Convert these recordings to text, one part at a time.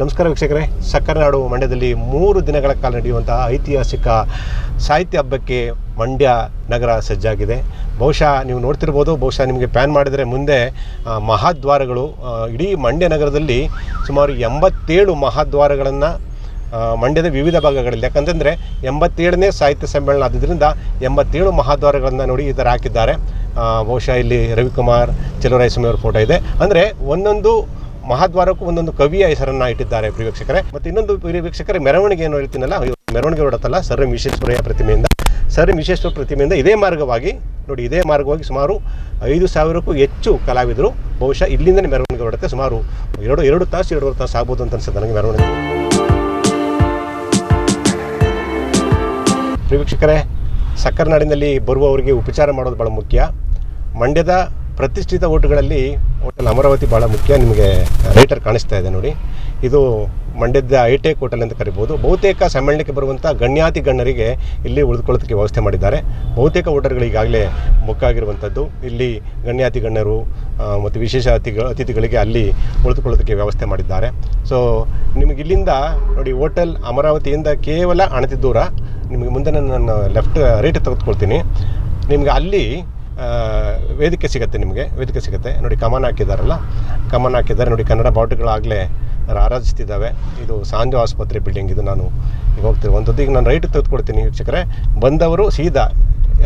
ನಮಸ್ಕಾರ ವೀಕ್ಷಕರೇ. ಸಕ್ಕರೆ ನಾಡು ಮಂಡ್ಯದಲ್ಲಿ ಮೂರು ದಿನಗಳ ಕಾಲ ನಡೆಯುವಂತಹ ಐತಿಹಾಸಿಕ ಸಾಹಿತ್ಯ ಹಬ್ಬಕ್ಕೆ ಮಂಡ್ಯ ನಗರ ಸಜ್ಜಾಗಿದೆ. ಬಹುಶಃ ನೀವು ನೋಡ್ತಿರ್ಬೋದು, ಬಹುಶಃ ನಿಮಗೆ ಪ್ಯಾನ್ ಮಾಡಿದರೆ ಮುಂದೆ ಮಹಾದ್ವಾರಗಳು ಇಡೀ ಮಂಡ್ಯ ನಗರದಲ್ಲಿ ಸುಮಾರು ಎಂಬತ್ತೇಳು ಮಹಾದ್ವಾರಗಳನ್ನು ಮಂಡ್ಯದ ವಿವಿಧ ಭಾಗಗಳಲ್ಲಿ. ಯಾಕಂತಂದರೆ ಎಂಬತ್ತೇಳನೇ ಸಾಹಿತ್ಯ ಸಮ್ಮೇಳನ ಆದ್ದರಿಂದ ಎಂಬತ್ತೇಳು ಮಹಾದ್ವಾರಗಳನ್ನು ನೋಡಿ ಈ ಥರ ಹಾಕಿದ್ದಾರೆ. ಬಹುಶಃ ಇಲ್ಲಿ ರವಿಕುಮಾರ್, ಚೆಲುವರಾಯಸ್ವಾಮಿ ಅವರ ಫೋಟೋ ಇದೆ. ಅಂದರೆ ಒಂದೊಂದು ಮಹಾದ್ವಾರಕ್ಕೂ ಒಂದೊಂದು ಕವಿಯ ಹೆಸರನ್ನ ಇಟ್ಟಿದ್ದಾರೆ ಪ್ರಿಯ ವೀಕ್ಷಕರೇ. ಮತ್ತು ಇನ್ನೊಂದು ಪ್ರಿಯ ಮೆರವಣಿಗೆ ಏನು ಹೇಳ್ತೀನಲ್ಲ ಮೆರವಣಿಗೆ ಹೊರಡತ್ತಲ್ಲ ಸರ್ ಎಂ ವಿಶ್ವೇಶ್ವರಯ್ಯ ಪ್ರತಿಮೆಯಿಂದ. ಸರ್ ವಿಶ್ವೇಶ್ವರ ಪ್ರತಿಮೆಯಿಂದ ಇದೇ ಮಾರ್ಗವಾಗಿ, ನೋಡಿ, ಇದೇ ಮಾರ್ಗವಾಗಿ ಸುಮಾರು ಐದು ಸಾವಿರಕ್ಕೂ ಹೆಚ್ಚು ಕಲಾವಿದರು ಬಹುಶಃ ಇಲ್ಲಿಂದಲೇ ಮೆರವಣಿಗೆ ಹೊರಡುತ್ತೆ ಸುಮಾರು ಎರಡು ಎರಡು ತಾಸು, ಎರಡೂವರೆ ತಾಸು ಆಗ್ಬೋದು ಅಂತ ಅನ್ಸುತ್ತೆ ನನಗೆ ಮೆರವಣಿಗೆ. ಪ್ರಿಯ ವೀಕ್ಷಕರೇ, ಸಕ್ಕರೆ ನಾಡಿನಲ್ಲಿ ಬರುವವರಿಗೆ ಉಪಚಾರ ಮಾಡೋದು ಭಾಳ ಮುಖ್ಯ. ಮಂಡ್ಯದ ಪ್ರತಿಷ್ಠಿತ ಹೋಟೆಲ್ಗಳಲ್ಲಿ ಹೋಟೆಲ್ ಅಮರಾವತಿ ಭಾಳ ಮುಖ್ಯ, ನಿಮಗೆ ರೈಟರ್ ಕಾಣಿಸ್ತಾ ಇದೆ ನೋಡಿ. ಇದು ಮಂಡ್ಯದ ಐಟೆಕ್ ಹೋಟೆಲ್ ಅಂತ ಕರಿಬೋದು. ಬಹುತೇಕ ಸಮ್ಮೇಳನಕ್ಕೆ ಬರುವಂಥ ಗಣ್ಯಾತಿ ಗಣ್ಯರಿಗೆ ಇಲ್ಲಿ ಉಳಿದುಕೊಳ್ಳೋದಕ್ಕೆ ವ್ಯವಸ್ಥೆ ಮಾಡಿದ್ದಾರೆ. ಬಹುತೇಕ ಹೋಟೆಲ್ಗಳು ಈಗಾಗಲೇ ಬುಕ್ ಇಲ್ಲಿ ಗಣ್ಯಾತಿ ಗಣ್ಯರು ಮತ್ತು ವಿಶೇಷ ಅತಿಥಿಗಳು ಅತಿಥಿಗಳಿಗೆ ಅಲ್ಲಿ ಉಳಿದುಕೊಳ್ಳೋದಕ್ಕೆ ವ್ಯವಸ್ಥೆ ಮಾಡಿದ್ದಾರೆ. ಸೊ ನಿಮಗೆ ಇಲ್ಲಿಂದ ನೋಡಿ ಹೋಟೆಲ್ ಅಮರಾವತಿಯಿಂದ ಕೇವಲ ಅಣತಿ ದೂರ ನಿಮಗೆ ಮುಂದೆ ನಾನು ಲೆಫ್ಟ್ ರೈಟ್ ತೆಗೆದುಕೊಳ್ತೀನಿ. ನಿಮಗೆ ಅಲ್ಲಿ ವೇದಿಕೆ ಸಿಗುತ್ತೆ ನಿಮಗೆ, ವೇದಿಕೆ ಸಿಗುತ್ತೆ. ನೋಡಿ, ಕಮಾನ್ ಹಾಕಿದ್ದಾರಲ್ಲ ಕಮಾನ್ ಹಾಕಿದ್ದಾರೆ ನೋಡಿ, ಕನ್ನಡ ಬಾವುಟಗಳಾಗಲೇ ರಾರಾಜಿಸ್ತಿದ್ದಾವೆ. ಇದು ಸಾಂಜು ಆಸ್ಪತ್ರೆ ಬಿಲ್ಡಿಂಗ್ ಇದು ನಾನು ಈಗ ಹೋಗ್ತಿರುವಂಥದ್ದು ಈಗ ನಾನು ರೈಟ್ ತೆಗೆದುಕೊಡ್ತೀನಿ ವೀಕ್ಷಕರೇ. ಬಂದವರು ಸೀದಾ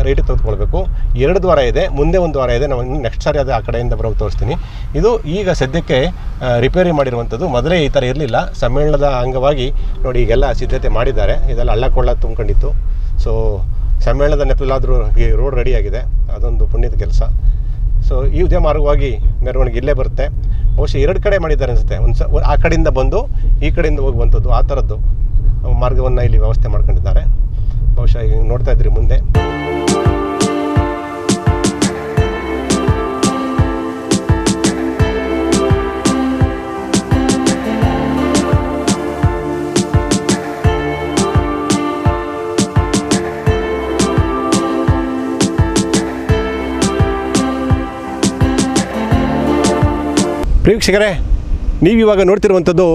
ರೈಟ್ ತೆಗೆದುಕೊಳ್ಬೇಕು. ಎರಡು ದ್ವಾರ ಇದೆ, ಮುಂದೆ ಒಂದು ದ್ವಾರ ಇದೆ. ನಾವು ನೆಕ್ಸ್ಟ್ ಸಾರಿ ಅದು ಆ ಕಡೆಯಿಂದ ಬರೋ ತೋರಿಸ್ತೀನಿ. ಇದು ಈಗ ಸದ್ಯಕ್ಕೆ ರಿಪೇರಿ ಮಾಡಿರುವಂಥದ್ದು. ಮೊದಲೇ ಈ ಥರ ಇರಲಿಲ್ಲ. ಸಮ್ಮೇಳನದ ಅಂಗವಾಗಿ ನೋಡಿ, ಈಗೆಲ್ಲ ಸಿದ್ಧತೆ ಮಾಡಿದ್ದಾರೆ. ಇದೆಲ್ಲ ಹಳ್ಳ ಕೊಳ್ಳ ತುಂಬ್ಕೊಂಡಿತ್ತು. ಸೊ ಸಮ್ಮೇಳನದ ನೆಪದಲ್ಲಾದರೂ ಈ ರೋಡ್ ರೆಡಿಯಾಗಿದೆ ಅದೊಂದು ಪುಣ್ಯದ ಕೆಲಸ. ಸೊ ಈ ಇದೇ ಮಾರ್ಗವಾಗಿ ಮೆರವಣಿಗೆ ಇಲ್ಲೇ ಬರುತ್ತೆ. ಬಹುಶಃ ಎರಡು ಕಡೆ ಮಾಡಿದ್ದಾರೆ ಅನಿಸುತ್ತೆ. ಒಂದು ಸ, ಆ ಕಡೆಯಿಂದ ಬಂದು ಈ ಕಡೆಯಿಂದ ಹೋಗುವಂಥದ್ದು ಆ ಥರದ್ದು ಮಾರ್ಗವನ್ನು ಇಲ್ಲಿ ವ್ಯವಸ್ಥೆ ಮಾಡ್ಕೊಂಡಿದ್ದಾರೆ. ಬಹುಶಃ ಈಗ ನೋಡ್ತಾ ಇದ್ರಿ ಮುಂದೆ. ಪ್ರೇಕ್ಷಕರೇ ನೀವಿವಾಗ ನೋಡ್ತಿರುವಂಥದ್ದು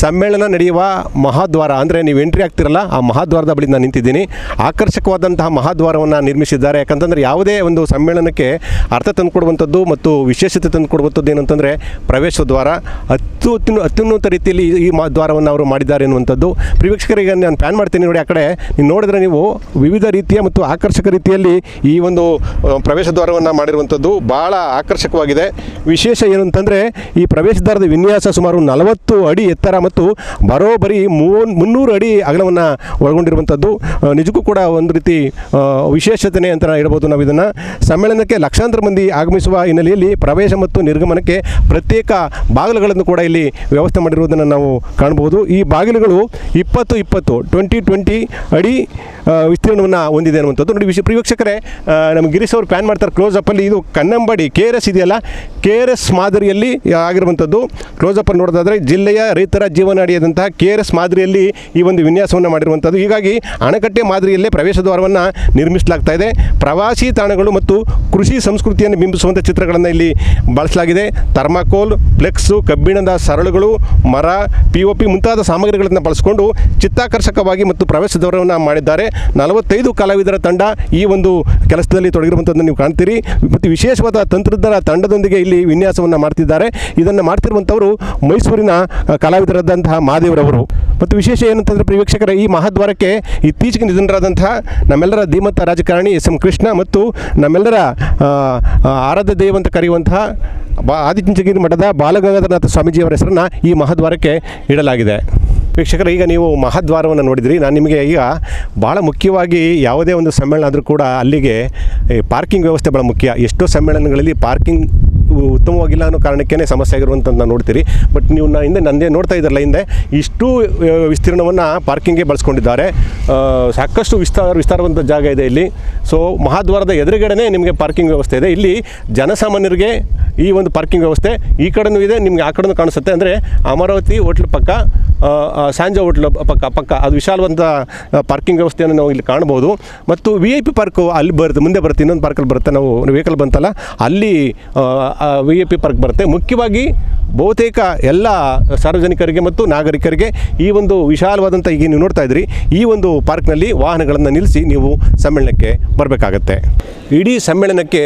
ಸಮ್ಮೇಳನ ನಡೆಯುವ ಮಹಾದ್ವಾರ, ಅಂದರೆ ನೀವು ಎಂಟ್ರಿ ಆಗ್ತಿರಲ್ಲ, ಆ ಮಹಾದ್ವಾರದ ಬಳಿ ನಾನು ನಿಂತಿದ್ದೀನಿ. ಆಕರ್ಷಕವಾದಂತಹ ಮಹಾದ್ವಾರವನ್ನು ನಿರ್ಮಿಸಿದ್ದಾರೆ. ಯಾಕಂತಂದರೆ ಯಾವುದೇ ಒಂದು ಸಮ್ಮೇಳನಕ್ಕೆ ಅರ್ಥ ತಂದುಕೊಡುವಂಥದ್ದು ಮತ್ತು ವಿಶೇಷತೆ ತಂದುಕೊಡುವಂಥದ್ದು ಏನಂತಂದರೆ ಪ್ರವೇಶ ದ್ವಾರ. ಅತ್ಯು ಅತ್ಯುನ್ನ ಅತ್ಯುನ್ನತ ರೀತಿಯಲ್ಲಿ ಈ- ಮಹಾದ್ವಾರವನ್ನು ಅವರು ಮಾಡಿದ್ದಾರೆ ಎನ್ನುವಂಥದ್ದು. ಪ್ರೇಕ್ಷಕರಿಗೆ ನಾನು ಪ್ಯಾನ್ ಮಾಡ್ತೀನಿ ನೋಡಿ ಆ ಕಡೆ. ನೀವು ನೋಡಿದ್ರೆ ನೀವು ವಿವಿಧ ರೀತಿಯ ಮತ್ತು ಆಕರ್ಷಕ ರೀತಿಯಲ್ಲಿ ಈ ಒಂದು ಪ್ರವೇಶ ದ್ವಾರವನ್ನು ಮಾಡಿರುವಂಥದ್ದು ಭಾಳ ಆಕರ್ಷಕವಾಗಿದೆ. ವಿಶೇಷ ಏನು ಈ ಪ್ರವೇಶ ದ್ವಾರದ ವಿನ್ಯಾಸ ಸುಮಾರು ನಲವತ್ತು ಅಡಿ ಎತ್ತರ ಮತ್ತು ಬರೋಬ್ಬರಿ ಮುನ್ನೂರು ಅಡಿ ಅಗಲವನ್ನು ಒಳಗೊಂಡಿರುವಂಥದ್ದು ನಿಜಕ್ಕೂ ಕೂಡ ಒಂದು ರೀತಿ ವಿಶೇಷತೆ ಅಂತ ಹೇಳ್ಬೋದು. ನಾವು ಇದನ್ನು ಸಮ್ಮೇಳನಕ್ಕೆ ಲಕ್ಷಾಂತರ ಮಂದಿ ಆಗಮಿಸುವ ಹಿನ್ನೆಲೆಯಲ್ಲಿ ಪ್ರವೇಶ ಮತ್ತು ನಿರ್ಗಮನಕ್ಕೆ ಪ್ರತ್ಯೇಕ ಬಾಗಿಲುಗಳನ್ನು ಕೂಡ ಇಲ್ಲಿ ವ್ಯವಸ್ಥೆ ಮಾಡಿರುವುದನ್ನು ನಾವು ಕಾಣಬಹುದು. ಈ ಬಾಗಿಲುಗಳು ಇಪ್ಪತ್ತು ಇಪ್ಪತ್ತು, ಟ್ವೆಂಟಿ ಟ್ವೆಂಟಿ ಅಡಿ ವಿಸ್ತೀರ್ಣವನ್ನು ಹೊಂದಿದೆ ಅನ್ನುವಂಥದ್ದು. ನೋಡಿ ವಿಷಯ ಪ್ರಿವೀಕ್ಷಕರೇ ನಮ್ಮ ಗಿರೀಶ್ ಅವರು ಪ್ಯಾನ್ ಮಾಡ್ತಾರೆ ಕ್ಲೋಸ್ ಅಪ್ಪಲ್ಲಿ ಇದು ಕನ್ನಂಬಾಡಿ, ಕೆ ಆರ್ ಎಸ್ ಇದೆಯಲ್ಲ? ಕೆ ಆರ್ ಎಸ್ ಮಾದರಿಯಲ್ಲಿ ಆಗಿರುವಂಥದ್ದು. ಕ್ಲೋಸ್ ಅಪ್ ನೋಡೋದಾದರೆ ಜಿಲ್ಲೆಯ ರೈತರ ಜೀವನಾಡಿಯಾದಂತಹ ಕೆ ಆರ್ ಎಸ್ ಮಾದರಿಯಲ್ಲಿ ಈ ಒಂದು ವಿನ್ಯಾಸವನ್ನು ಮಾಡಿರುವಂಥದ್ದು. ಹೀಗಾಗಿ ಅಣೆಕಟ್ಟೆ ಮಾದರಿಯಲ್ಲೇ ಪ್ರವೇಶ ದ್ವಾರವನ್ನು ನಿರ್ಮಿಸಲಾಗ್ತಾ ಇದೆ. ಪ್ರವಾಸಿ ತಾಣಗಳು ಮತ್ತು ಕೃಷಿ ಸಂಸ್ಕೃತಿಯನ್ನು ಬಿಂಬಿಸುವಂಥ ಚಿತ್ರಗಳನ್ನು ಇಲ್ಲಿ ಬಳಸಲಾಗಿದೆ. ಥರ್ಮಾಕೋಲ್ ಫ್ಲೆಕ್ಸು ಕಬ್ಬಿಣದ ಸರಳುಗಳು ಮರ ಪಿ ಒ ಪಿ ಮುಂತಾದ ಸಾಮಗ್ರಿಗಳನ್ನು ಬಳಸಿಕೊಂಡು ಚಿತ್ತಾಕರ್ಷಕವಾಗಿ ಮತ್ತು ಪ್ರವೇಶ ದ್ವಾರವನ್ನು ಮಾಡಿದ್ದಾರೆ. ನಲವತ್ತೈದು ಕಲಾವಿದರ ತಂಡ ಈ ಒಂದು ಕೆಲಸದಲ್ಲಿ ತೊಡಗಿರುವಂಥದ್ದನ್ನು ನೀವು ಕಾಣ್ತೀರಿ. ಮತ್ತು ವಿಶೇಷವಾದ ತಂತ್ರಜ್ಞರ ತಂಡದೊಂದಿಗೆ ಇಲ್ಲಿ ವಿನ್ಯಾಸವನ್ನು ಮಾಡ್ತಿದ್ದಾರೆ. ಇದನ್ನು ಮಾಡ್ತಿರುವಂಥವರು ಮೈಸೂರಿನ ಆ, ಕಲಾವಿದರಾದಂತಹ ಮಹಾದೇವರವರು ಮತ್ತು ವಿಶೇಷ ಏನಂತಂದರೆ ಪ್ರಿವೀಕ್ಷಕರ ಈ ಮಹಾದ್ವಾರಕ್ಕೆ ಇತ್ತೀಚೆಗೆ ನಿಧನರಾದಂತಹ ನಮ್ಮೆಲ್ಲರ ಧೀಮಂತ ರಾಜಕಾರಣಿ ಎಸ್ ಎಂ ಕೃಷ್ಣ ಮತ್ತು ನಮ್ಮೆಲ್ಲರ ಆರಾಧ್ಯ ದೇವ ಅಂತ ಕರೆಯುವಂತಹ ಬಾ ಆದಿಚುಂಚಗಿರಿ ಮಠದ ಬಾಲಗಂಗಾಧರನಾಥ ಸ್ವಾಮೀಜಿಯವರ ಹೆಸರನ್ನು ಈ ಮಹಾದ್ವಾರಕ್ಕೆ ಇಡಲಾಗಿದೆ. ವೀಕ್ಷಕರು ಈಗ ನೀವು ಮಹಾದ್ವಾರವನ್ನು ನೋಡಿದ್ರಿ. ನಾನು ನಿಮಗೆ ಈಗ ಭಾಳ ಮುಖ್ಯವಾಗಿ ಯಾವುದೇ ಒಂದು ಸಮ್ಮೇಳನ ಆದರೂ ಕೂಡ ಅಲ್ಲಿಗೆ, ಈ ಪಾರ್ಕಿಂಗ್ ವ್ಯವಸ್ಥೆ ಭಾಳ ಮುಖ್ಯ. ಎಷ್ಟೋ ಸಮ್ಮೇಳನಗಳಲ್ಲಿ ಪಾರ್ಕಿಂಗ್ ಉತ್ತಮವಾಗಿಲ್ಲ ಅನ್ನೋ ಕಾರಣಕ್ಕೇ ಸಮಸ್ಯೆ ಆಗಿರುವಂಥದ್ದು ನಾನು ನೋಡ್ತೀರಿ. ಬಟ್ ನೀವು ನಾ ಹಿಂದೆ ನಂದೇ ನೋಡ್ತಾ ಇದ್ದಾರಲ್ಲ ಹಿಂದೆ, ಇಷ್ಟು ವಿಸ್ತೀರ್ಣವನ್ನು ಪಾರ್ಕಿಂಗ್ಗೆ ಬಳಸ್ಕೊಂಡಿದ್ದಾರೆ. ಸಾಕಷ್ಟು ವಿಸ್ತಾರ ವಿಸ್ತಾರವಂಥ ಜಾಗ ಇದೆ ಇಲ್ಲಿ. ಸೊ ಮಹಾದ್ವಾರದ ಎದುರುಗಡೆನೇ ನಿಮಗೆ ಪಾರ್ಕಿಂಗ್ ವ್ಯವಸ್ಥೆ ಇದೆ. ಇಲ್ಲಿ ಜನಸಾಮಾನ್ಯರಿಗೆ ಈ ಒಂದು ಪಾರ್ಕಿಂಗ್ ವ್ಯವಸ್ಥೆ ಈ ಕಡೆನೂ ಇದೆ, ನಿಮಗೆ ಆ ಕಡೆನೂ ಕಾಣಿಸುತ್ತೆ. ಅಂದರೆ ಅಮರಾವತಿ ಹೋಟ್ಲ್ ಪಕ್ಕ ಸಾಂಜಾ ಹೋಟ್ಲ್ ಪಕ್ಕ ಪಕ್ಕ. ಅದು ವಿಶಾಲವಂತ ಪಾರ್ಕಿಂಗ್ ವ್ಯವಸ್ಥೆಯನ್ನು ನಾವು ಇಲ್ಲಿ ಕಾಣ್ಬೋದು ಮತ್ತು ವಿ ಐ ಪಿ ಪಾರ್ಕು ಅಲ್ಲಿ ಬರುತ್ತೆ, ಮುಂದೆ ಬರುತ್ತೆ, ಇನ್ನೊಂದು ಪಾರ್ಕಲ್ಲಿ ಬರುತ್ತೆ. ನಾವು ವೆಹಿಕಲ್ ಬಂತಲ್ಲ, ಅಲ್ಲಿ ವಿ ಐ ಪಿ ಪಾರ್ಕ್ ಬರುತ್ತೆ. ಮುಖ್ಯವಾಗಿ ಬಹುತೇಕ ಎಲ್ಲ ಸಾರ್ವಜನಿಕರಿಗೆ ಮತ್ತು ನಾಗರಿಕರಿಗೆ ಈ ಒಂದು ವಿಶಾಲವಾದಂಥ ಈಗ ನೀವು ನೋಡ್ತಾ ಇದ್ದೀರಿ, ಈ ಒಂದು ಪಾರ್ಕ್ನಲ್ಲಿ ವಾಹನಗಳನ್ನು ನಿಲ್ಲಿಸಿ ನೀವು ಸಮ್ಮೇಳನಕ್ಕೆ ಬರಬೇಕಾಗತ್ತೆ. ಇಡೀ ಸಮ್ಮೇಳನಕ್ಕೆ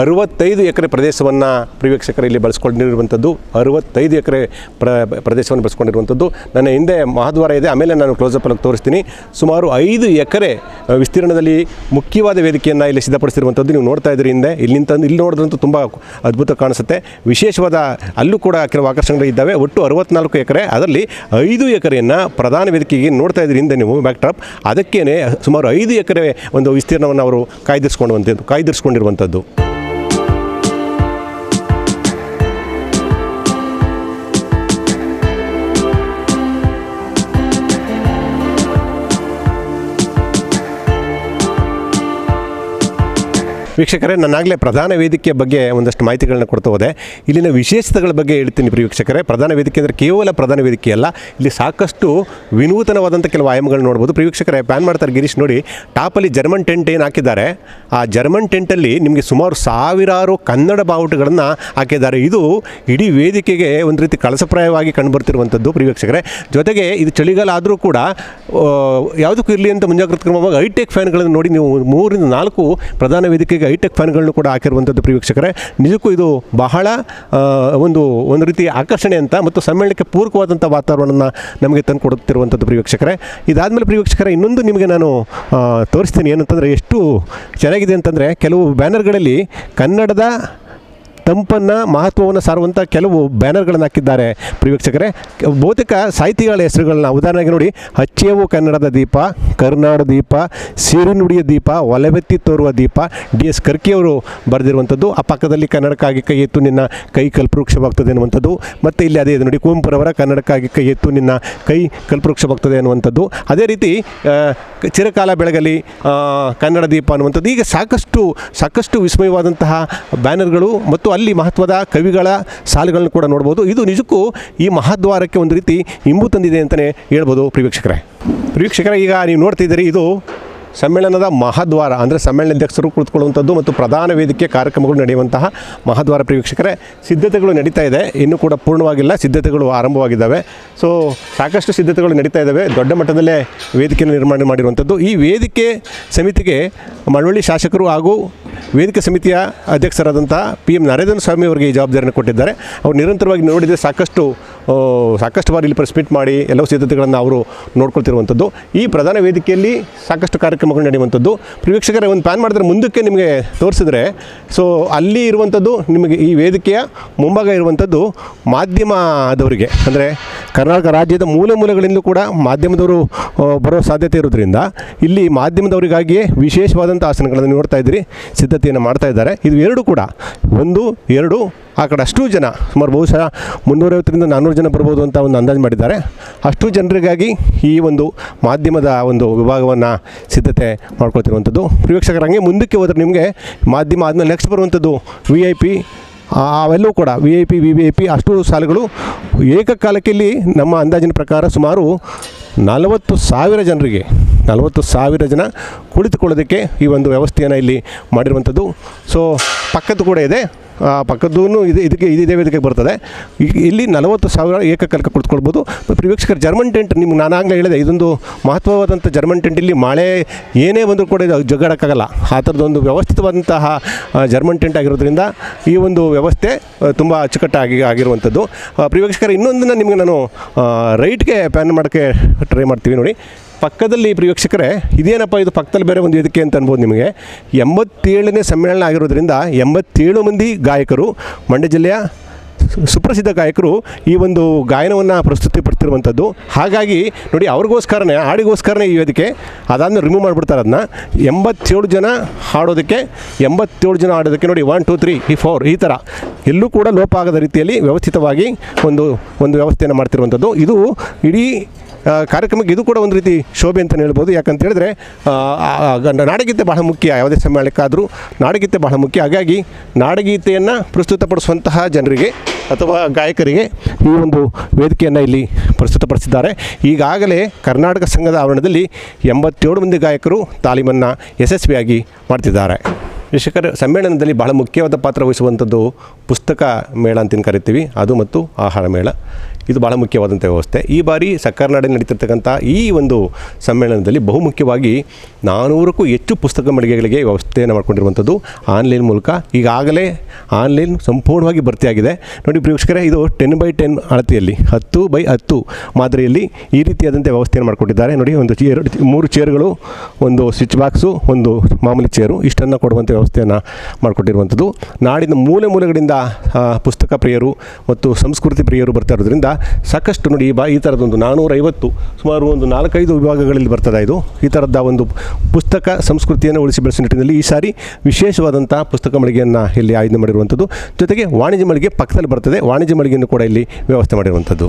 ಅರವತ್ತೈದು ಎಕರೆ ಪ್ರದೇಶವನ್ನು ಪ್ರಿವೀಕ್ಷಕರು ಇಲ್ಲಿ ಬಳಸ್ಕೊಂಡಿರುವಂಥದ್ದು, ಅರವತ್ತೈದು ಎಕರೆ ಪ್ರ, ಪ್ರದೇಶವನ್ನು ಬಳಸ್ಕೊಂಡಿರುವಂಥದ್ದು. ನನ್ನ ಹಿಂದೆ ಮಹಾದ್ವಾರ ಇದೆ, ಆಮೇಲೆ ನಾನು ಕ್ಲೋಸಪ್ ಅಲ್ಲಿ ತೋರಿಸ್ತೀನಿ. ಸುಮಾರು ಐದು ಎಕರೆ ವಿಸ್ತೀರ್ಣದಲ್ಲಿ ಮುಖ್ಯವಾದ ವೇದಿಕೆಯನ್ನು ಇಲ್ಲಿ ಸಿದ್ಧಪಡಿಸಿರುವಂಥದ್ದು ನೀವು ನೋಡ್ತಾ ಇದ್ದೀರಿ ಹಿಂದೆ. ಇಲ್ಲಿ ಇಲ್ಲಿ ನೋಡಿದ್ರಂತೂ ತುಂಬ ಅದ್ಭುತ ಕಾಣಿಸುತ್ತೆ. ವಿಶೇಷವಾದ ಅಲ್ಲೂ ಕೂಡ ಕೆಲವು ಆಕರ್ಷಣೆಗಳು ಇದ್ದಾವೆ. ಒಟ್ಟು ಅರವತ್ನಾಲ್ಕು ಎಕರೆ. ಅದರಲ್ಲಿ ಐದು ಎಕರೆಯನ್ನು ಪ್ರಧಾನ ವೇದಿಕೆಗೆ ನೋಡ್ತಾ ಇದ್ದೀರಿ ಹಿಂದೆ ನೀವು ಬ್ಯಾಕ್ ಡ್ರಾಪ್ ಅದಕ್ಕೇನೆ ಸುಮಾರು ಐದು ಎಕರೆ ಒಂದು ವಿಸ್ತೀರ್ಣವನ್ನು ಅವರು ಕಾಯ್ದಿರಿಸ್ಕೊಂಡುವಂಥದ್ದು ಕಾಯ್ದಿರಿಸ್ಕೊಂಡಿರುವಂಥದ್ದು. ವೀಕ್ಷಕರೇ, ನಾನಾಗಲೇ ಪ್ರಧಾನ ವೇದಿಕೆಯ ಬಗ್ಗೆ ಒಂದಷ್ಟು ಮಾಹಿತಿಗಳನ್ನ ಕೊಡ್ತಾ ಹೋದೆ. ಇಲ್ಲಿನ ವಿಶೇಷತೆಗಳ ಬಗ್ಗೆ ಹೇಳ್ತೀನಿ ಪ್ರಿಯ ಪ್ರಧಾನ ವೇದಿಕೆ ಅಂದರೆ ಕೇವಲ ಪ್ರಧಾನ ವೇದಿಕೆ ಅಲ್ಲ, ಇಲ್ಲಿ ಸಾಕಷ್ಟು ವಿನೂತನವಾದಂಥ ಕೆಲವು ಆಯಾಮಗಳು ನೋಡ್ಬೋದು. ಪ್ರಿಯ ವೀಕ್ಷಕರೇ, ಪ್ಯಾನ್ ಮಾಡ್ತಾರೆ ಗಿರೀಶ್, ನೋಡಿ, ಟಾಪಲ್ಲಿ ಜರ್ಮನ್ ಟೆಂಟ್ ಏನು ಹಾಕಿದ್ದಾರೆ, ಆ ಜರ್ಮನ್ ಟೆಂಟಲ್ಲಿ ನಿಮಗೆ ಸುಮಾರು ಸಾವಿರಾರು ಕನ್ನಡ ಬಾವುಟಗಳನ್ನು ಹಾಕಿದ್ದಾರೆ. ಇದು ಇಡೀ ವೇದಿಕೆಗೆ ಒಂದು ರೀತಿ ಕಳಸಪ್ರಾಯವಾಗಿ ಕಂಡುಬರ್ತಿರುವಂಥದ್ದು ಪ್ರಿಯ ಜೊತೆಗೆ ಇದು ಚಳಿಗಾಲ ಆದರೂ ಕೂಡ ಯಾವುದಕ್ಕೂ ಇರಲಿ ಅಂತ ಮುಂಜಾಗ್ರತಾ ಕ್ರಮವಾಗಿ ಹೈಟೆಕ್ ಫ್ಯಾನ್ಗಳನ್ನು ನೋಡಿ ನೀವು ಮೂರಿಂದ ನಾಲ್ಕು ಪ್ರಧಾನ ವೇದಿಕೆಗೆ ಹೈಟೆಕ್ ಫ್ಯಾನ್ಗಳನ್ನು ಕೂಡ ಹಾಕಿರುವಂಥದ್ದು ಪ್ರಿಯ ವೀಕ್ಷಕರೇ ನಿಜಕ್ಕೂ ಇದು ಬಹಳ ಒಂದು ಒಂದು ರೀತಿ ಆಕರ್ಷಣೆ ಅಂತ ಮತ್ತು ಸಮ್ಮೇಳನಕ್ಕೆ ಪೂರಕವಾದಂಥ ವಾತಾವರಣವನ್ನು ನಮಗೆ ತಂದು ಕೊಡುತ್ತಿರುವಂಥದ್ದು ಪ್ರಿಯ ಇದಾದಮೇಲೆ ಪ್ರಿಯ ಇನ್ನೊಂದು ನಿಮಗೆ ನಾನು ತೋರಿಸ್ತೀನಿ ಏನಂತಂದರೆ ಎಷ್ಟು ಚೆನ್ನಾಗಿದೆ ಅಂತಂದರೆ ಕೆಲವು ಬ್ಯಾನರ್ಗಳಲ್ಲಿ ಕನ್ನಡದ ತಂಪನ್ನು, ಮಹತ್ವವನ್ನು ಸಾರುವಂಥ ಕೆಲವು ಬ್ಯಾನರ್ಗಳನ್ನು ಹಾಕಿದ್ದಾರೆ ಪ್ರಿವೀಕ್ಷಕರೇ ಬಹುತೇಕ ಸಾಹಿತಿಗಳ ಹೆಸರುಗಳನ್ನ ಉದಾಹರಣೆಗೆ ನೋಡಿ ಹಚ್ಚೇವು ಕನ್ನಡದ ದೀಪ. ಕರುನಾಡು ದೀಪ, ಸಿರಿನುಡಿಯ ದೀಪ ಒಲವೆತ್ತಿ ತೋರುವ ದೀಪ ಡಿ ಎಸ್ ಕರ್ಕಿಯವರು ಬರೆದಿರುವಂಥದ್ದು, ಆ ಪಕ್ಕದಲ್ಲಿ ಕನ್ನಡಕ್ಕಾಗಿ ಕೈ ಎತ್ತು ನಿನ್ನ ಕೈ ಕಲ್ಪವೃಕ್ಷವಾಗ್ತದೆ ಅನ್ನುವಂಥದ್ದು ಮತ್ತು ಇಲ್ಲಿ ಅದೇ ನೋಡಿ ಕುವೆಂಪುರವರ ಕನ್ನಡಕ್ಕಾಗಿ ಕೈ ಎತ್ತು ನಿನ್ನ ಕೈ ಕಲ್ಪವೃಕ್ಷವಾಗ್ತದೆ ಅನ್ನುವಂಥದ್ದು ಅದೇ ರೀತಿ ಚಿರಕಾಲ ಬೆಳಗಲಿ ಕನ್ನಡ ದೀಪ ಅನ್ನುವಂಥದ್ದು. ಈಗ ಸಾಕಷ್ಟು ಸಾಕಷ್ಟು ವಿಸ್ಮಯವಾದಂತಹ ಬ್ಯಾನರ್ಗಳು ಮತ್ತು ಅಲ್ಲಿ ಮಹತ್ವದ ಕವಿಗಳ ಸಾಲುಗಳನ್ನು ಕೂಡ ನೋಡ್ಬೋದು. ಇದು ನಿಜಕ್ಕೂ ಈ ಮಹಾದ್ವಾರಕ್ಕೆ ಒಂದು ರೀತಿ ಇಂಬು ತಂದಿದೆ ಅಂತಲೇ ಹೇಳ್ಬೋದು ಪ್ರಿವೀಕ್ಷಕರೇ ಪ್ರಿವೀಕ್ಷಕರೇ ಈಗ ನೀವು ನೋಡ್ತಿದ್ದೀರಿ, ಇದು ಸಮ್ಮೇಳನದ ಮಹಾದ್ವಾರ, ಅಂದರೆ ಸಮ್ಮೇಳನಾಧ್ಯಕ್ಷರು ಕುಳಿತುಕೊಳ್ಳುವಂಥದ್ದು ಮತ್ತು ಪ್ರಧಾನ ವೇದಿಕೆ ಕಾರ್ಯಕ್ರಮಗಳು ನಡೆಯುವಂತಹ ಮಹಾದ್ವಾರ ಪ್ರೇಕ್ಷಕರೇ, ಸಿದ್ಧತೆಗಳು ನಡೀತಾ ಇದೆ. ಇನ್ನೂ ಕೂಡ ಪೂರ್ಣವಾಗಿಲ್ಲ, ಸಿದ್ಧತೆಗಳು ಆರಂಭವಾಗಿದ್ದಾವೆ. ಸೊ ಸಾಕಷ್ಟು ಸಿದ್ಧತೆಗಳು ನಡೀತಾ ಇದ್ದಾವೆ. ದೊಡ್ಡ ಮಟ್ಟದಲ್ಲೇ ವೇದಿಕೆಯನ್ನು ನಿರ್ಮಾಣ ಮಾಡಿರುವಂಥದ್ದು. ಈ ವೇದಿಕೆ ಸಮಿತಿಗೆ ಮಳವಳ್ಳಿ ಶಾಸಕರು ಹಾಗೂ ವೇದಿಕೆ ಸಮಿತಿಯ ಅಧ್ಯಕ್ಷರಾದಂಥ ಪಿ ಎಂ ನರೇಂದ್ರ ಸ್ವಾಮಿ ಅವರಿಗೆ ಈ ಜವಾಬ್ದಾರಿಯನ್ನು ಕೊಟ್ಟಿದ್ದಾರೆ. ಅವರು ನಿರಂತರವಾಗಿ ನೋಡಿದರೆ ಸಾಕಷ್ಟು ಸಾಕಷ್ಟು ಬಾರಿ ಇಲ್ಲಿ ಪ್ರೆಸ್ ಮೀಟ್ ಮಾಡಿ ಎಲ್ಲವೂ ಸಿದ್ಧತೆಗಳನ್ನು ಅವರು ನೋಡ್ಕೊಳ್ತಿರುವಂಥದ್ದು. ಈ ಪ್ರಧಾನ ವೇದಿಕೆಯಲ್ಲಿ ಸಾಕಷ್ಟು ಕಾರ್ಯಕ್ರಮಗಳು ನಡೆಯುವಂಥದ್ದು. ವೀಕ್ಷಕರೇ ಒಂದು ಪ್ಯಾನ್ ಮಾಡಿದ್ರೆ ಮುಂದಕ್ಕೆ ನಿಮಗೆ ತೋರಿಸಿದ್ರೆ, ಸೊ, ಅಲ್ಲಿ ಇರುವಂಥದ್ದು ನಿಮಗೆ ಈ ವೇದಿಕೆಯ ಮುಂಭಾಗ ಇರುವಂಥದ್ದು ಮಾಧ್ಯಮದವರಿಗೆ, ಅಂದರೆ ಕರ್ನಾಟಕ ರಾಜ್ಯದ ಮೂಲೆ ಮೂಲೆಗಳಿಂದಲೂ ಕೂಡ ಮಾಧ್ಯಮದವರು ಬರೋ ಸಾಧ್ಯತೆ ಇರೋದ್ರಿಂದ ಇಲ್ಲಿ ಮಾಧ್ಯಮದವರಿಗಾಗಿಯೇ ವಿಶೇಷವಾದಂಥ ಆಸನಗಳನ್ನು ನೋಡ್ತಾ ಇದ್ದೀರಿ, ಸಿದ್ಧತೆಯನ್ನು ಮಾಡ್ತಾ ಇದ್ದಾರೆ. ಇದು ಎರಡು ಕೂಡ. ಒಂದು, ಎರಡು ಆ ಕಡೆ ಅಷ್ಟು ಜನ, ಸುಮಾರು ಬಹುಶಃ ಮುನ್ನೂರೈವತ್ತರಿಂದ ನಾನ್ನೂರು ಜನ ಬರ್ಬೋದು ಅಂತ ಒಂದು ಅಂದಾಜು ಮಾಡಿದ್ದಾರೆ. ಅಷ್ಟು ಜನರಿಗಾಗಿ ಈ ಒಂದು ಮಾಧ್ಯಮದ ಒಂದು ವಿಭಾಗವನ್ನು ಸಿದ್ಧತೆ ಮಾಡ್ಕೊಳ್ತಿರುವಂಥದ್ದು. ಹಂಗೆ ಮುಂದಕ್ಕೆ ಹೋದರೆ ನಿಮಗೆ ಮಾಧ್ಯಮ ಆದಮೇಲೆ ನೆಕ್ಸ್ಟ್ ಬರುವಂಥದ್ದು ವಿ ಐ ಪಿ ಅವೆಲ್ಲವೂ ಕೂಡ V I P V V I P ಅಷ್ಟು ಸಾಲುಗಳು ಏಕಕಾಲಕ್ಕೆ ಇಲ್ಲಿ ನಮ್ಮ ಅಂದಾಜಿನ ಪ್ರಕಾರ ಸುಮಾರು ನಲವತ್ತು ಸಾವಿರ ಜನರಿಗೆ, ನಲವತ್ತು ಸಾವಿರ ಜನ ಕುಳಿತುಕೊಳ್ಳೋದಕ್ಕೆ ಈ ಒಂದು ವ್ಯವಸ್ಥೆಯನ್ನು ಇಲ್ಲಿ ಮಾಡಿರುವಂಥದ್ದು. ಸೊ ಪಕ್ಕದ್ದು ಕೂಡ ಇದೆ. ಆ ಪಕ್ಕದ್ದೂ ಇದು, ಇದಕ್ಕೆ, ಇದೇ ವೇದಿಕೆಗೆ ಬರ್ತದೆ. ಇಲ್ಲಿ ನಲವತ್ತು ಸಾವಿರ ಏಕಕಾಲಕ್ಕೆ ಕುಳಿತುಕೊಳ್ಬೋದು ವೀಕ್ಷಕರು ಜರ್ಮನ್ ಟೆಂಟ್ ನಿಮ್ಗೆ ನಾನು ಆಗಲೇ ಹೇಳಿದೆ, ಇದೊಂದು ಮಹತ್ವವಾದಂಥ ಜರ್ಮನ್ ಟೆಂಟ್ ಇಲ್ಲಿ ಮಳೆ ಏನೇ ಬಂದರೂ ಕೂಡ ಇದು ಜಗ್ಗಾಡಕ್ಕಾಗಲ್ಲ ಆ ಥರದೊಂದು ವ್ಯವಸ್ಥಿತವಾದಂತಹ ಜರ್ಮನ್ ಟೆಂಟ್ ಆಗಿರೋದ್ರಿಂದ ಈ ಒಂದು ವ್ಯವಸ್ಥೆ ತುಂಬ ಅಚ್ಚುಕಟ್ಟಾಗಿ ಆಗಿರುವಂಥದ್ದು. ವೀಕ್ಷಕರ ಇನ್ನೊಂದನ್ನು ನಿಮಗೆ ನಾನು ರೈಟ್ಗೆ ಪ್ಯಾನ್ ಮಾಡೋಕ್ಕೆ ಟ್ರೈ ಮಾಡ್ತೀವಿ ನೋಡಿ. ಪಕ್ಕದಲ್ಲಿ ವೀಕ್ಷಕರೇ, ಇದೇನಪ್ಪ ಇದು ಪಕ್ಕದಲ್ಲಿ ಬೇರೆ ಒಂದು ವೇದಿಕೆ ಅಂತ ಅನ್ಬೋದು ನಿಮಗೆ. ಎಂಬತ್ತೇಳನೇ ಸಮ್ಮೇಳನ ಆಗಿರೋದ್ರಿಂದ ಎಂಬತ್ತೇಳು ಮಂದಿ ಗಾಯಕರು, ಮಂಡ್ಯ ಜಿಲ್ಲೆಯ ಸುಪ್ರಸಿದ್ಧ ಗಾಯಕರು ಈ ಒಂದು ಗಾಯನವನ್ನು ಪ್ರಸ್ತುತಿ ಪಡ್ತಿರುವಂಥದ್ದು. ಹಾಗಾಗಿ ನೋಡಿ ಅವ್ರಿಗೋಸ್ಕರನೇ, ಹಾಡಿಗೋಸ್ಕರನೇ ಈ ವೇದಿಕೆ, ಅದಾದ್ಮೇಲೆ ರಿಮೂವ್ ಮಾಡಿಬಿಡ್ತಾರೆ ಅದನ್ನ ಎಂಬತ್ತೇಳು ಜನ ಹಾಡೋದಕ್ಕೆ, ಎಂಬತ್ತೇಳು ಜನ ಹಾಡೋದಕ್ಕೆ ನೋಡಿ ಒನ್ ಟೂ ತ್ರೀ ಈ ಫೋರ್ ಈ ಥರ ಎಲ್ಲೂ ಕೂಡ ಲೋಪ ಆಗದ ರೀತಿಯಲ್ಲಿ ವ್ಯವಸ್ಥಿತವಾಗಿ ಒಂದು ಒಂದು ವ್ಯವಸ್ಥೆಯನ್ನು ಮಾಡ್ತಿರುವಂಥದ್ದು. ಇದು ಇಡೀ ಕಾರ್ಯಕ್ರಮಕ್ಕೆ ಇದು ಕೂಡ ಒಂದು ರೀತಿ ಶೋಭೆ ಅಂತಲೇ ಹೇಳ್ಬೋದು. ಯಾಕಂತ ಹೇಳಿದ್ರೆ ನಾಡಗೀತೆ ಬಹಳ ಮುಖ್ಯ. ಯಾವುದೇ ಸಮ್ಮೇಳನಕ್ಕಾದರೂ ನಾಡಗೀತೆ ಬಹಳ ಮುಖ್ಯ. ಹಾಗಾಗಿ ನಾಡಗೀತೆಯನ್ನು ಪ್ರಸ್ತುತಪಡಿಸುವಂತಹ ಜನರಿಗೆ ಅಥವಾ ಗಾಯಕರಿಗೆ ಈ ಒಂದು ವೇದಿಕೆಯನ್ನು ಇಲ್ಲಿ ಪ್ರಸ್ತುತಪಡಿಸಿದ್ದಾರೆ. ಈಗಾಗಲೇ ಕರ್ನಾಟಕ ಸಂಘದ ಆವರಣದಲ್ಲಿ ಎಂಬತ್ತೇಳು ಮಂದಿ ಗಾಯಕರು ತಾಲೀಮನ್ನು ಯಶಸ್ವಿಯಾಗಿ ಮಾಡ್ತಿದ್ದಾರೆ. ವೀಕ್ಷಕರ, ಸಮ್ಮೇಳನದಲ್ಲಿ ಬಹಳ ಮುಖ್ಯವಾದ ಪಾತ್ರ ವಹಿಸುವಂಥದ್ದು ಪುಸ್ತಕ ಮೇಳ ಅಂತ ಕರಿತೀವಿ. ಅದು ಮತ್ತು ಆಹಾರ ಮೇಳ. ಇದು ಬಹಳ ಮುಖ್ಯವಾದಂಥ ವ್ಯವಸ್ಥೆ. ಈ ಬಾರಿ ಸಕ್ಕರ್ನಾಡಿನ ನಡೀತಿರ್ತಕ್ಕಂಥ ಈ ಒಂದು ಸಮ್ಮೇಳನದಲ್ಲಿ ಬಹುಮುಖ್ಯವಾಗಿ ನಾನ್ನೂರಕ್ಕೂ ಹೆಚ್ಚು ಪುಸ್ತಕ ಮಳಿಗೆಗಳಿಗೆ ವ್ಯವಸ್ಥೆಯನ್ನು ಮಾಡಿಕೊಂಡಿರುವಂಥದ್ದು ಆನ್ಲೈನ್ ಮೂಲಕ. ಈಗಾಗಲೇ ಆನ್ಲೈನ್ ಸಂಪೂರ್ಣವಾಗಿ ಭರ್ತಿಯಾಗಿದೆ. ನೋಡಿ ಪ್ರೇಕ್ಷಕರೇ, ಇದು ಟೆನ್ ಬೈ ಟೆನ್ ಅಳತೆಯಲ್ಲಿ, ಹತ್ತು ಬೈ ಹತ್ತು ಮಾದರಿಯಲ್ಲಿ ಈ ರೀತಿಯಾದಂಥ ವ್ಯವಸ್ಥೆಯನ್ನು ಮಾಡಿಕೊಟ್ಟಿದ್ದಾರೆ. ನೋಡಿ, ಒಂದು ಚೇರ್ ಮೂರು ಚೇರ್ಗಳು, ಒಂದು ಸ್ವಿಚ್ ಬಾಕ್ಸು, ಒಂದು ಮಾಮೂಲಿ ಚೇರು, ಇಷ್ಟನ್ನು ಕೊಡುವಂಥ ವ್ಯವಸ್ಥೆಯನ್ನು ಮಾಡಿಕೊಟ್ಟಿರುವಂಥದ್ದು. ನಾಡಿನ ಮೂಲೆ ಮೂಲೆಗಳಿಂದ ಪುಸ್ತಕ ಪ್ರಿಯರು ಮತ್ತು ಸಂಸ್ಕೃತಿ ಪ್ರಿಯರು ಬರ್ತಾ ಇರೋದ್ರಿಂದ ಸಾಕಷ್ಟು ನೋಡಿ ಈ ಬಾ, ಈ ಥರದೊಂದು ನಾನ್ನೂರೈವತ್ತು ಸುಮಾರು ಒಂದು ನಾಲ್ಕೈದು ವಿಭಾಗಗಳಲ್ಲಿ ಬರ್ತದೆ ಇದು. ಈ ಥರದ ಒಂದು ಪುಸ್ತಕ ಸಂಸ್ಕೃತಿಯನ್ನು ಉಳಿಸಿ ಬೆಳೆಸಿದ ನಿಟ್ಟಿನಲ್ಲಿ ಈ ಸಾರಿ ವಿಶೇಷವಾದಂಥ ಪುಸ್ತಕ ಮಳಿಗೆಯನ್ನು ಇಲ್ಲಿ ಆಯೋಜನೆ ಮಾಡಿರುವಂಥದ್ದು. ಜೊತೆಗೆ ವಾಣಿಜ್ಯ ಮಳಿಗೆ ಪಕ್ಕದಲ್ಲಿ ಬರ್ತದೆ. ವಾಣಿಜ್ಯ ಮಳಿಗೆಯನ್ನು ಕೂಡ ಇಲ್ಲಿ ವ್ಯವಸ್ಥೆ ಮಾಡಿರುವಂಥದ್ದು.